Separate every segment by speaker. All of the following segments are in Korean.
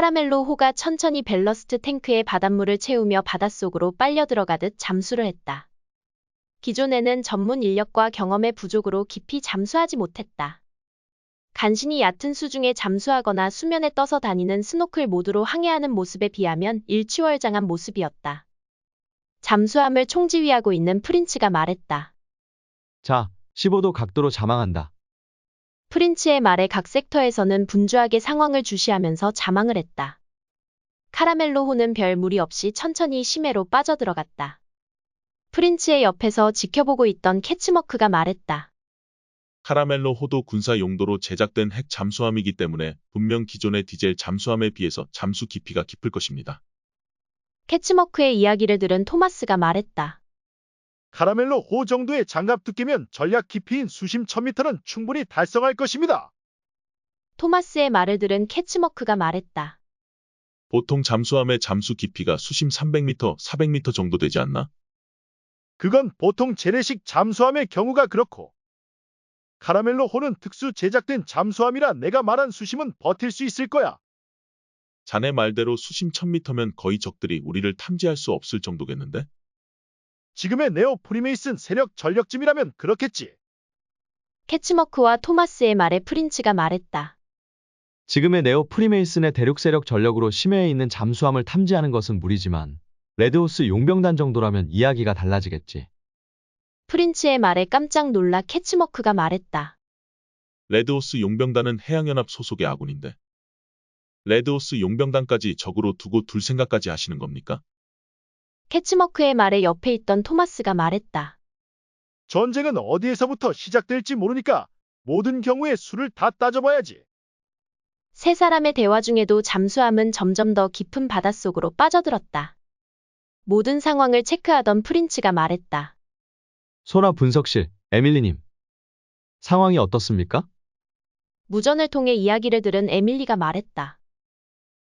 Speaker 1: 카라멜로 호가 천천히 벨러스트 탱크에 바닷물을 채우며 바닷속으로 빨려 들어가듯 잠수를 했다. 기존에는 전문 인력과 경험의 부족으로 깊이 잠수하지 못했다. 간신히 얕은 수중에 잠수하거나 수면에 떠서 다니는 스노클 모드로 항해하는 모습에 비하면 일취월장한 모습이었다. 잠수함을 총지휘하고 있는 프린츠가 말했다.
Speaker 2: 자, 15도 각도로 자망한다.
Speaker 1: 프린츠의 말에 각 섹터에서는 분주하게 상황을 주시하면서 자망을 했다. 카라멜로 호는 별 무리 없이 천천히 심해로 빠져들어갔다. 프린츠의 옆에서 지켜보고 있던 캐치머크가 말했다.
Speaker 3: 카라멜로 호도 군사 용도로 제작된 핵 잠수함이기 때문에 분명 기존의 디젤 잠수함에 비해서 잠수 깊이가 깊을 것입니다.
Speaker 1: 캐치머크의 이야기를 들은 토마스가 말했다.
Speaker 4: 카라멜로 호 정도의 장갑 두께면 전략 깊이인 수심 1000m는 충분히 달성할 것입니다.
Speaker 1: 토마스의 말을 들은 캐치머크가 말했다.
Speaker 3: 보통 잠수함의 잠수 깊이가 수심 300m, 400m 정도 되지 않나?
Speaker 4: 그건 보통 재래식 잠수함의 경우가 그렇고 카라멜로 호는 특수 제작된 잠수함이라 내가 말한 수심은 버틸 수 있을 거야.
Speaker 3: 자네 말대로 수심 1000m면 거의 적들이 우리를 탐지할 수 없을 정도겠는데?
Speaker 4: 지금의 네오 프리메이슨 세력 전력쯤이라면 그렇겠지.
Speaker 1: 캐치머크와 토마스의 말에 프린츠가 말했다.
Speaker 2: 지금의 네오 프리메이슨의 대륙 세력 전력으로 심해에 있는 잠수함을 탐지하는 것은 무리지만 레드호스 용병단 정도라면 이야기가 달라지겠지.
Speaker 1: 프린츠의 말에 깜짝 놀라 캐치머크가 말했다.
Speaker 3: 레드호스 용병단은 해양연합 소속의 아군인데. 레드호스 용병단까지 적으로 두고 둘 생각까지 하시는 겁니까?
Speaker 1: 캐치머크의 말에 옆에 있던 토마스가 말했다.
Speaker 4: 전쟁은 어디에서부터 시작될지 모르니까 모든 경우에 수를 다 따져봐야지.
Speaker 1: 세 사람의 대화 중에도 잠수함은 점점 더 깊은 바닷속으로 빠져들었다. 모든 상황을 체크하던 프린츠가 말했다.
Speaker 2: 소나 분석실, 에밀리님. 상황이 어떻습니까?
Speaker 1: 무전을 통해 이야기를 들은 에밀리가 말했다.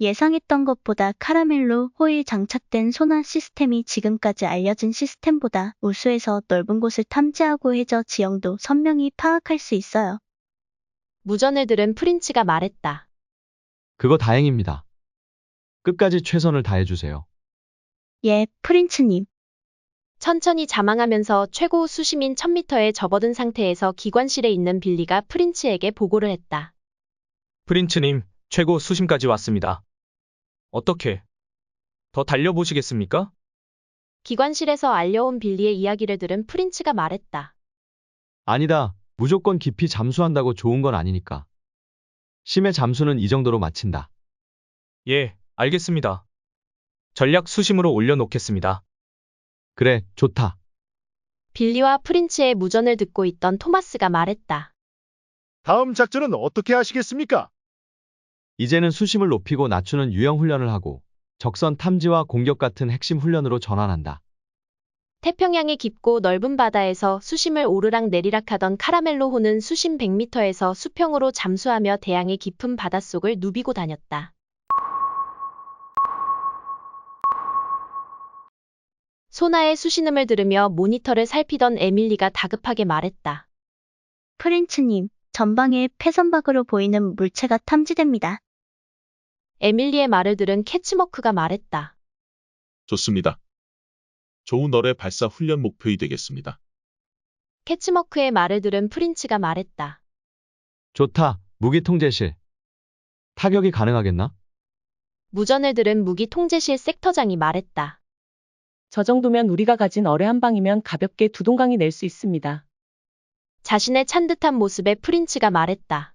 Speaker 5: 예상했던 것보다 카라멜로 호에 장착된 소나 시스템이 지금까지 알려진 시스템보다 우수해서 넓은 곳을 탐지하고 해저 지형도 선명히 파악할 수 있어요.
Speaker 1: 무전을 들은 프린츠가 말했다.
Speaker 2: 그거 다행입니다. 끝까지 최선을 다해주세요.
Speaker 5: 예, 프린츠님.
Speaker 1: 천천히 자망하면서 최고 수심인 1000m에 접어든 상태에서 기관실에 있는 빌리가 프린츠에게 보고를 했다.
Speaker 6: 프린츠님, 최고 수심까지 왔습니다. 어떻게? 더 달려보시겠습니까?
Speaker 1: 기관실에서 알려온 빌리의 이야기를 들은 프린츠가 말했다.
Speaker 2: 아니다. 무조건 깊이 잠수한다고 좋은 건 아니니까. 심해 잠수는 이 정도로 마친다.
Speaker 6: 예, 알겠습니다. 전략 수심으로 올려놓겠습니다.
Speaker 2: 그래, 좋다.
Speaker 1: 빌리와 프린츠의 무전을 듣고 있던 토마스가 말했다.
Speaker 4: 다음 작전은 어떻게 하시겠습니까?
Speaker 2: 이제는 수심을 높이고 낮추는 유형 훈련을 하고 적선 탐지와 공격 같은 핵심 훈련으로 전환한다.
Speaker 1: 태평양의 깊고 넓은 바다에서 수심을 오르락 내리락 하던 카라멜로 호는 수심 100m에서 수평으로 잠수하며 대양의 깊은 바닷속을 누비고 다녔다. 소나의 수신음을 들으며 모니터를 살피던 에밀리가 다급하게 말했다.
Speaker 5: 프린츠님, 전방에 폐선박으로 보이는 물체가 탐지됩니다.
Speaker 1: 에밀리의 말을 들은 캐치머크가 말했다.
Speaker 3: 좋습니다. 좋은 어뢰 발사 훈련 목표이 되겠습니다.
Speaker 1: 캐치머크의 말을 들은 프린츠가 말했다.
Speaker 2: 좋다. 무기 통제실. 타격이 가능하겠나?
Speaker 1: 무전을 들은 무기 통제실 섹터장이 말했다.
Speaker 7: 저 정도면 우리가 가진 어뢰 한 방이면 가볍게 두 동강이 낼 수 있습니다.
Speaker 1: 자신의 찬 듯한 모습에 프린츠가 말했다.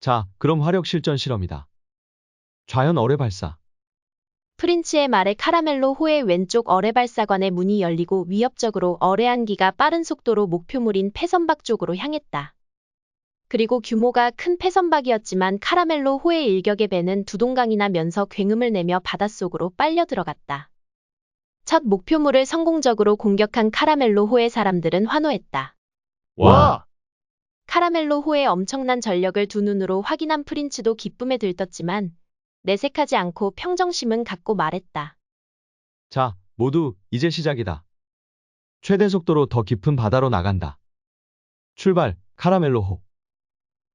Speaker 2: 자, 그럼 화력 실전 실험이다. 좌연 어뢰 발사.
Speaker 1: 프린츠의 말에 카라멜로 호의 왼쪽 어뢰 발사관의 문이 열리고 위협적으로 어뢰 한기가 빠른 속도로 목표물인 폐선박 쪽으로 향했다. 그리고 규모가 큰 폐선박이었지만 카라멜로 호의 일격의 배는 두 동강이 나면서 굉음을 내며 바닷속으로 빨려 들어갔다. 첫 목표물을 성공적으로 공격한 카라멜로 호의 사람들은 환호했다.
Speaker 4: 와!
Speaker 1: 카라멜로 호의 엄청난 전력을 두 눈으로 확인한 프린츠도 기쁨에 들떴지만 내색하지 않고 평정심은 갖고 말했다.
Speaker 2: 자, 모두 이제 시작이다. 최대 속도로 더 깊은 바다로 나간다. 출발, 카라멜로호.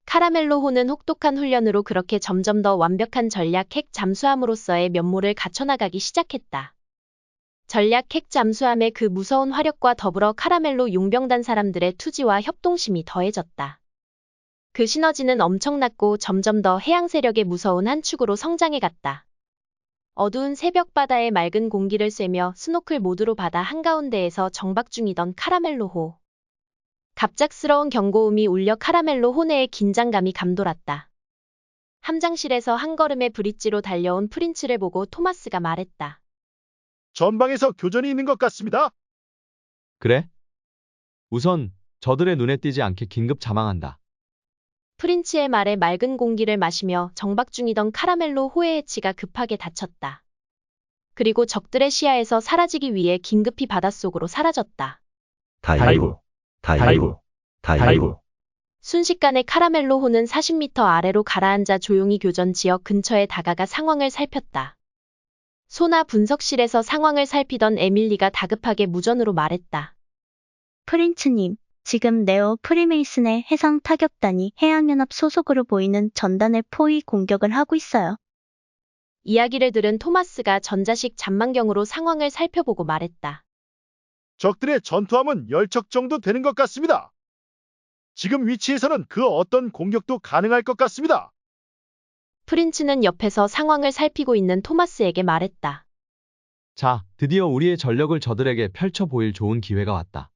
Speaker 1: 카라멜로호는 혹독한 훈련으로 그렇게 점점 더 완벽한 전략 핵 잠수함으로서의 면모를 갖춰나가기 시작했다. 전략 핵 잠수함의 그 무서운 화력과 더불어 카라멜로 용병단 사람들의 투지와 협동심이 더해졌다. 그 시너지는 엄청났고 점점 더 해양 세력의 무서운 한 축으로 성장해갔다. 어두운 새벽 바다의 맑은 공기를 쐬며 스노클 모드로 바다 한가운데에서 정박 중이던 카라멜로호. 갑작스러운 경고음이 울려 카라멜로 호내의 긴장감이 감돌았다. 함장실에서 한 걸음의 브릿지로 달려온 프린츠를 보고 토마스가 말했다.
Speaker 4: 전방에서 교전이 있는 것 같습니다.
Speaker 2: 그래? 우선 저들의 눈에 띄지 않게 긴급 자망한다.
Speaker 1: 프린츠의 말에 맑은 공기를 마시며 정박 중이던 카라멜로 호의 해치가 급하게 닫혔다. 그리고 적들의 시야에서 사라지기 위해 긴급히 바닷속으로 사라졌다.
Speaker 8: 다이브, 다이브, 다이브.
Speaker 1: 순식간에 카라멜로 호는 40m 아래로 가라앉아 조용히 교전 지역 근처에 다가가 상황을 살폈다. 소나 분석실에서 상황을 살피던 에밀리가 다급하게 무전으로 말했다.
Speaker 5: 프린츠님, 지금 네오 프리메이슨의 해상 타격단이 해양연합 소속으로 보이는 전단을 포위 공격을 하고 있어요.
Speaker 1: 이야기를 들은 토마스가 전자식 잠만경으로 상황을 살펴보고 말했다.
Speaker 4: 적들의 전투함은 10척 정도 되는 것 같습니다. 지금 위치에서는 그 어떤 공격도 가능할 것 같습니다.
Speaker 1: 프린츠는 옆에서 상황을 살피고 있는 토마스에게 말했다.
Speaker 2: 자, 드디어 우리의 전력을 저들에게 펼쳐 보일 좋은 기회가 왔다.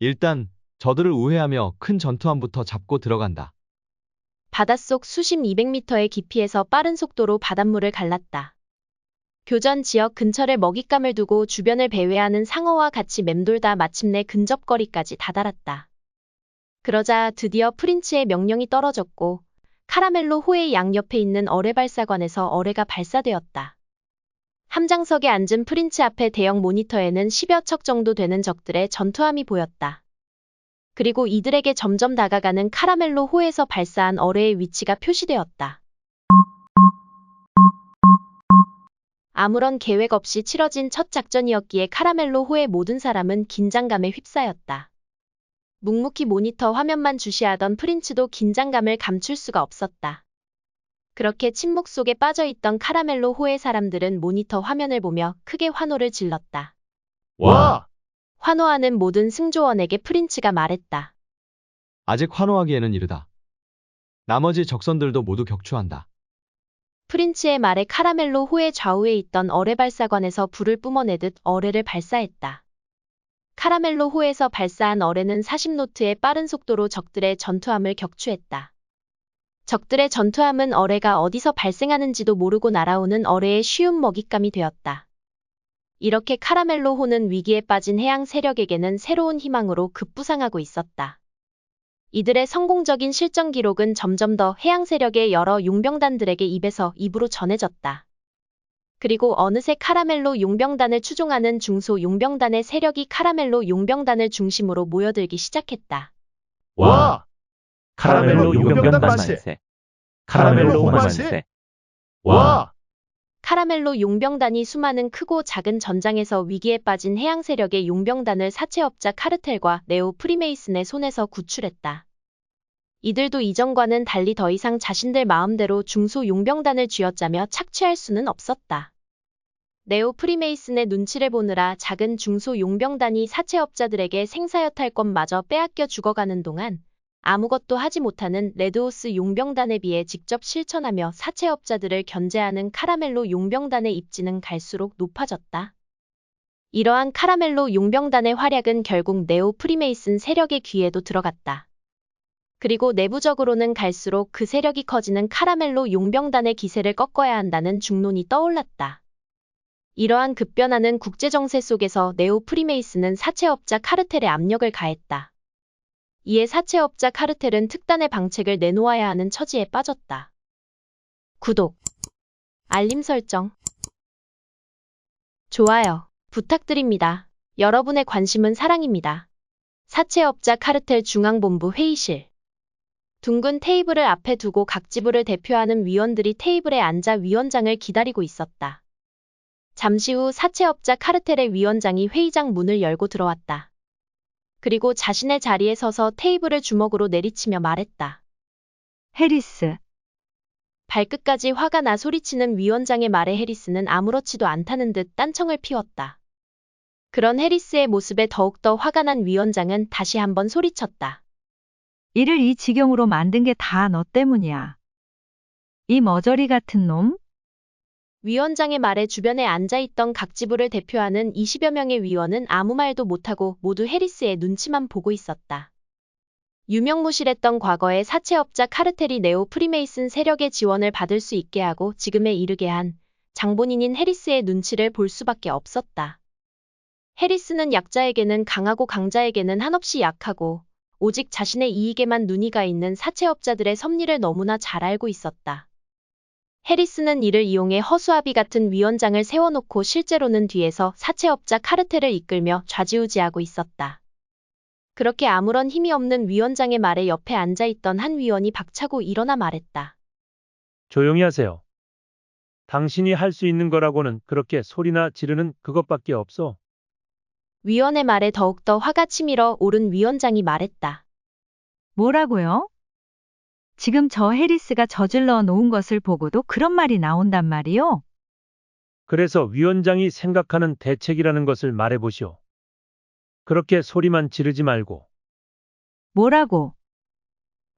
Speaker 2: 일단 저들을 우회하며 큰 전투함부터 잡고 들어간다.
Speaker 1: 바닷속 수심 200m의 깊이에서 빠른 속도로 바닷물을 갈랐다. 교전 지역 근처를 먹잇감을 두고 주변을 배회하는 상어와 같이 맴돌다 마침내 근접거리까지 다다랐다. 그러자 드디어 프린츠의 명령이 떨어졌고 카라멜로 호의 양 옆에 있는 어뢰 발사관에서 어뢰가 발사되었다. 함장석에 앉은 프린츠 앞에 대형 모니터에는 10여 척 정도 되는 적들의 전투함이 보였다. 그리고 이들에게 점점 다가가는 카라멜로 호에서 발사한 어뢰의 위치가 표시되었다. 아무런 계획 없이 치러진 첫 작전이었기에 카라멜로 호의 모든 사람은 긴장감에 휩싸였다. 묵묵히 모니터 화면만 주시하던 프린츠도 긴장감을 감출 수가 없었다. 그렇게 침묵 속에 빠져있던 카라멜로 호의 사람들은 모니터 화면을 보며 크게 환호를 질렀다.
Speaker 4: 와!
Speaker 1: 환호하는 모든 승조원에게 프린츠가 말했다.
Speaker 2: 아직 환호하기에는 이르다. 나머지 적선들도 모두 격추한다.
Speaker 1: 프린츠의 말에 카라멜로 호의 좌우에 있던 어뢰 발사관에서 불을 뿜어내듯 어뢰를 발사했다. 카라멜로 호에서 발사한 어뢰는 40노트의 빠른 속도로 적들의 전투함을 격추했다. 적들의 전투함은 어뢰가 어디서 발생하는지도 모르고 날아오는 어뢰의 쉬운 먹잇감이 되었다. 이렇게 카라멜로 호는 위기에 빠진 해양 세력에게는 새로운 희망으로 급부상하고 있었다. 이들의 성공적인 실전 기록은 점점 더 해양 세력의 여러 용병단들에게 입에서 입으로 전해졌다. 그리고 어느새 카라멜로 용병단을 추종하는 중소 용병단의 세력이 카라멜로 용병단을 중심으로 모여들기 시작했다.
Speaker 4: 와!
Speaker 8: 카라멜로 용병단 만세. 카라멜로 만세.
Speaker 4: 와!
Speaker 1: 카라멜로 용병단이 수많은 크고 작은 전장에서 위기에 빠진 해양 세력의 용병단을 사채업자 카르텔과 네오 프리메이슨의 손에서 구출했다. 이들도 이전과는 달리 더 이상 자신들 마음대로 중소 용병단을 쥐어짜며 착취할 수는 없었다. 네오 프리메이슨의 눈치를 보느라 작은 중소 용병단이 사채업자들에게 생사여탈 것마저 빼앗겨 죽어가는 동안 아무것도 하지 못하는 레드호스 용병단에 비해 직접 실천하며 사채업자들을 견제하는 카라멜로 용병단의 입지는 갈수록 높아졌다. 이러한 카라멜로 용병단의 활약은 결국 네오 프리메이슨 세력의 귀에도 들어갔다. 그리고 내부적으로는 갈수록 그 세력이 커지는 카라멜로 용병단의 기세를 꺾어야 한다는 중론이 떠올랐다. 이러한 급변하는 국제정세 속에서 네오 프리메이슨은 사채업자 카르텔에 압력을 가했다. 이에 사채업자 카르텔은 특단의 방책을 내놓아야 하는 처지에 빠졌다. 구독, 알림 설정, 좋아요 부탁드립니다. 여러분의 관심은 사랑입니다. 사채업자 카르텔 중앙본부 회의실 둥근 테이블을 앞에 두고 각 지부를 대표하는 위원들이 테이블에 앉아 위원장을 기다리고 있었다. 잠시 후 사채업자 카르텔의 위원장이 회의장 문을 열고 들어왔다. 그리고 자신의 자리에 서서 테이블을 주먹으로 내리치며 말했다.
Speaker 9: 해리스,
Speaker 1: 발끝까지 화가 나 소리치는 위원장의 말에 해리스는 아무렇지도 않다는 듯 딴청을 피웠다. 그런 해리스의 모습에 더욱더 화가 난 위원장은 다시 한번 소리쳤다.
Speaker 9: 이를 이 지경으로 만든 게 다 너 때문이야. 이 머저리 같은 놈?
Speaker 1: 위원장의 말에 주변에 앉아있던 각 지부를 대표하는 20여 명의 위원은 아무 말도 못하고 모두 해리스의 눈치만 보고 있었다. 유명무실했던 과거의 사채업자 카르텔이 네오 프리메이슨 세력의 지원을 받을 수 있게 하고 지금에 이르게 한 장본인인 해리스의 눈치를 볼 수밖에 없었다. 해리스는 약자에게는 강하고 강자에게는 한없이 약하고 오직 자신의 이익에만 눈이 가 있는 사채업자들의 섭리를 너무나 잘 알고 있었다. 해리스는 이를 이용해 허수아비 같은 위원장을 세워놓고 실제로는 뒤에서 사채업자 카르텔을 이끌며 좌지우지하고 있었다. 그렇게 아무런 힘이 없는 위원장의 말에 옆에 앉아있던 한 위원이 박차고 일어나 말했다.
Speaker 10: 조용히 하세요. 당신이 할 수 있는 거라고는 그렇게 소리나 지르는 그것밖에 없어.
Speaker 1: 위원의 말에 더욱더 화가 치밀어 오른 위원장이 말했다.
Speaker 9: 뭐라고요? 지금 저 해리스가 저질러 놓은 것을 보고도 그런 말이 나온단 말이요?
Speaker 10: 그래서 위원장이 생각하는 대책이라는 것을 말해보시오. 그렇게 소리만 지르지 말고.
Speaker 9: 뭐라고?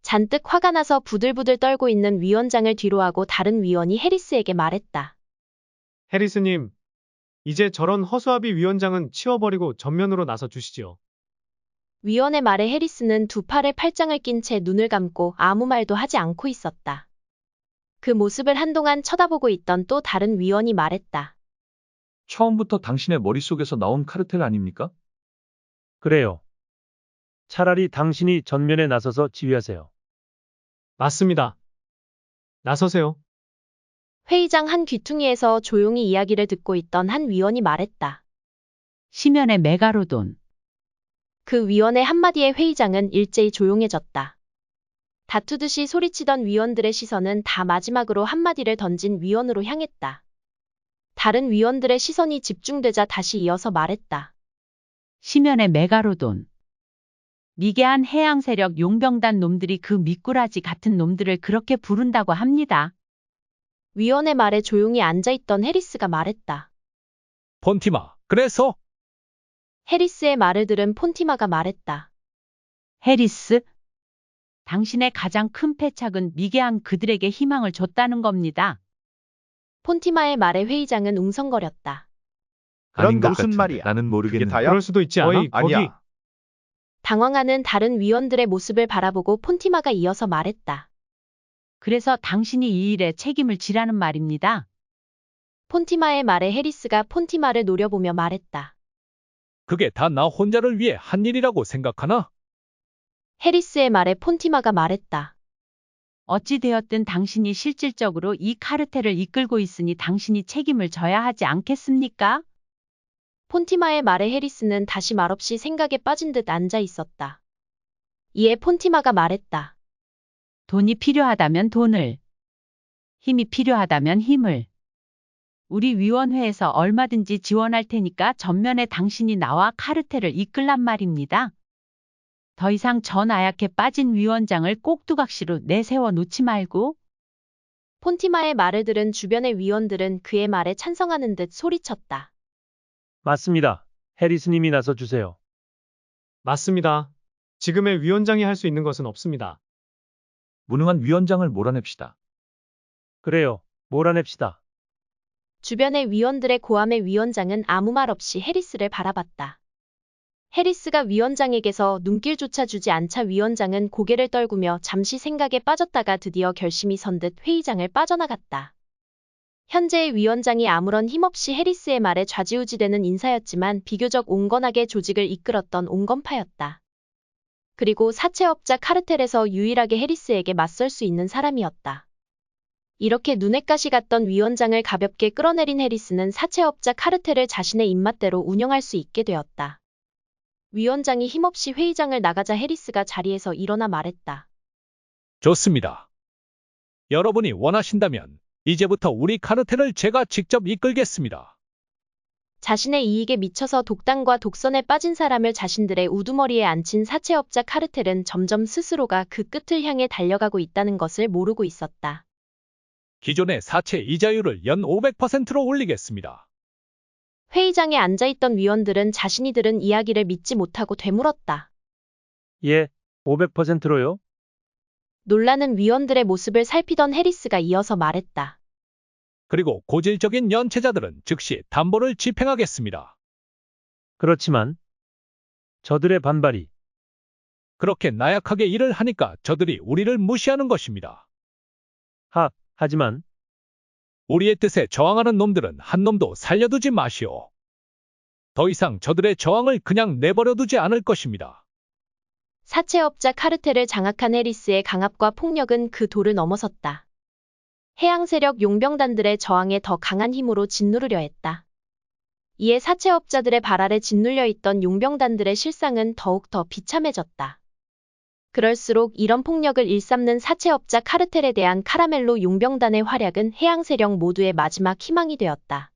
Speaker 1: 잔뜩 화가 나서 부들부들 떨고 있는 위원장을 뒤로하고 다른 위원이 해리스에게 말했다.
Speaker 11: 해리스님, 이제 저런 허수아비 위원장은 치워버리고 전면으로 나서 주시지요.
Speaker 1: 위원의 말에 해리스는 두 팔에 팔짱을 낀 채 눈을 감고 아무 말도 하지 않고 있었다. 그 모습을 한동안 쳐다보고 있던 또 다른 위원이 말했다.
Speaker 12: 처음부터 당신의 머릿속에서 나온 카르텔 아닙니까?
Speaker 10: 그래요. 차라리 당신이 전면에 나서서 지휘하세요.
Speaker 11: 맞습니다. 나서세요.
Speaker 1: 회의장 한 귀퉁이에서 조용히 이야기를 듣고 있던 한 위원이 말했다.
Speaker 7: 시면의 메가로돈.
Speaker 1: 그 위원의 한마디에 회의장은 일제히 조용해졌다. 다투듯이 소리치던 위원들의 시선은 다 마지막으로 한마디를 던진 위원으로 향했다. 다른 위원들의 시선이 집중되자 다시 이어서 말했다.
Speaker 7: 시면의 메가로돈. 미개한 해양 세력 용병단 놈들이 그 미꾸라지 같은 놈들을 그렇게 부른다고 합니다.
Speaker 1: 위원의 말에 조용히 앉아있던 해리스가 말했다.
Speaker 6: 폰티마, 그래서?
Speaker 1: 해리스의 말을 들은 폰티마가 말했다.
Speaker 7: 해리스, 당신의 가장 큰 패착은 미개한 그들에게 희망을 줬다는 겁니다.
Speaker 1: 폰티마의 말에 회의장은 웅성거렸다.
Speaker 4: 그런
Speaker 8: 아닌 것
Speaker 4: 무슨
Speaker 8: 같은데
Speaker 4: 말이야?
Speaker 8: 나는 모르겠는데.
Speaker 4: 다야?
Speaker 11: 그럴 수도 있지 않아?
Speaker 4: 거의
Speaker 11: 거기
Speaker 4: 아니야.
Speaker 1: 당황하는 다른 위원들의 모습을 바라보고 폰티마가 이어서 말했다.
Speaker 7: 그래서 당신이 이 일에 책임을 지라는 말입니다.
Speaker 1: 폰티마의 말에 해리스가 폰티마를 노려보며 말했다.
Speaker 6: 그게 다 나 혼자를 위해 한 일이라고 생각하나?
Speaker 1: 해리스의 말에 폰티마가 말했다.
Speaker 7: 어찌되었든 당신이 실질적으로 이 카르텔을 이끌고 있으니 당신이 책임을 져야 하지 않겠습니까?
Speaker 1: 폰티마의 말에 해리스는 다시 말없이 생각에 빠진 듯 앉아 있었다. 이에 폰티마가 말했다.
Speaker 7: 돈이 필요하다면 돈을, 힘이 필요하다면 힘을. 우리 위원회에서 얼마든지 지원할 테니까 전면에 당신이 나와 카르텔을 이끌란 말입니다. 더 이상 저 나약해 빠진 위원장을 꼭두각시로 내세워 놓지 말고
Speaker 1: 폰티마의 말을 들은 주변의 위원들은 그의 말에 찬성하는 듯 소리쳤다.
Speaker 10: 맞습니다. 해리스님이 나서 주세요.
Speaker 11: 맞습니다. 지금의 위원장이 할 수 있는 것은 없습니다.
Speaker 12: 무능한 위원장을 몰아냅시다.
Speaker 10: 그래요. 몰아냅시다.
Speaker 1: 주변의 위원들의 고함에 위원장은 아무 말 없이 해리스를 바라봤다. 해리스가 위원장에게서 눈길조차 주지 않자 위원장은 고개를 떨구며 잠시 생각에 빠졌다가 드디어 결심이 선 듯 회의장을 빠져나갔다. 현재의 위원장이 아무런 힘없이 해리스의 말에 좌지우지되는 인사였지만 비교적 온건하게 조직을 이끌었던 온건파였다. 그리고 사채업자 카르텔에서 유일하게 해리스에게 맞설 수 있는 사람이었다. 이렇게 눈엣 가시 같던 위원장을 가볍게 끌어내린 해리스는 사채업자 카르텔을 자신의 입맛대로 운영할 수 있게 되었다. 위원장이 힘없이 회의장을 나가자 해리스가 자리에서 일어나 말했다.
Speaker 6: 좋습니다. 여러분이 원하신다면 이제부터 우리 카르텔을 제가 직접 이끌겠습니다.
Speaker 1: 자신의 이익에 미쳐서 독단과 독선에 빠진 사람을 자신들의 우두머리에 앉힌 사채업자 카르텔은 점점 스스로가 그 끝을 향해 달려가고 있다는 것을 모르고 있었다.
Speaker 6: 기존의 사채 이자율을 연 500%로 올리겠습니다.
Speaker 1: 회의장에 앉아있던 위원들은 자신이 들은 이야기를 믿지 못하고 되물었다.
Speaker 10: 예, 500%로요?
Speaker 1: 놀라는 위원들의 모습을 살피던 해리스가 이어서 말했다.
Speaker 6: 그리고 고질적인 연체자들은 즉시 담보를 집행하겠습니다.
Speaker 10: 그렇지만 저들의 반발이
Speaker 6: 그렇게 나약하게 일을 하니까 저들이 우리를 무시하는 것입니다.
Speaker 10: 하, 하지만
Speaker 6: 우리의 뜻에 저항하는 놈들은 한 놈도 살려두지 마시오. 더 이상 저들의 저항을 그냥 내버려 두지 않을 것입니다.
Speaker 1: 사채업자 카르텔을 장악한 해리스의 강압과 폭력은 그 도를 넘어섰다. 해양 세력 용병단들의 저항에 더 강한 힘으로 짓누르려 했다. 이에 사채업자들의 발 아래 짓눌려 있던 용병단들의 실상은 더욱 더 비참해졌다. 그럴수록 이런 폭력을 일삼는 사채업자 카르텔에 대한 카라멜로 용병단의 활약은 해양 세력 모두의 마지막 희망이 되었다.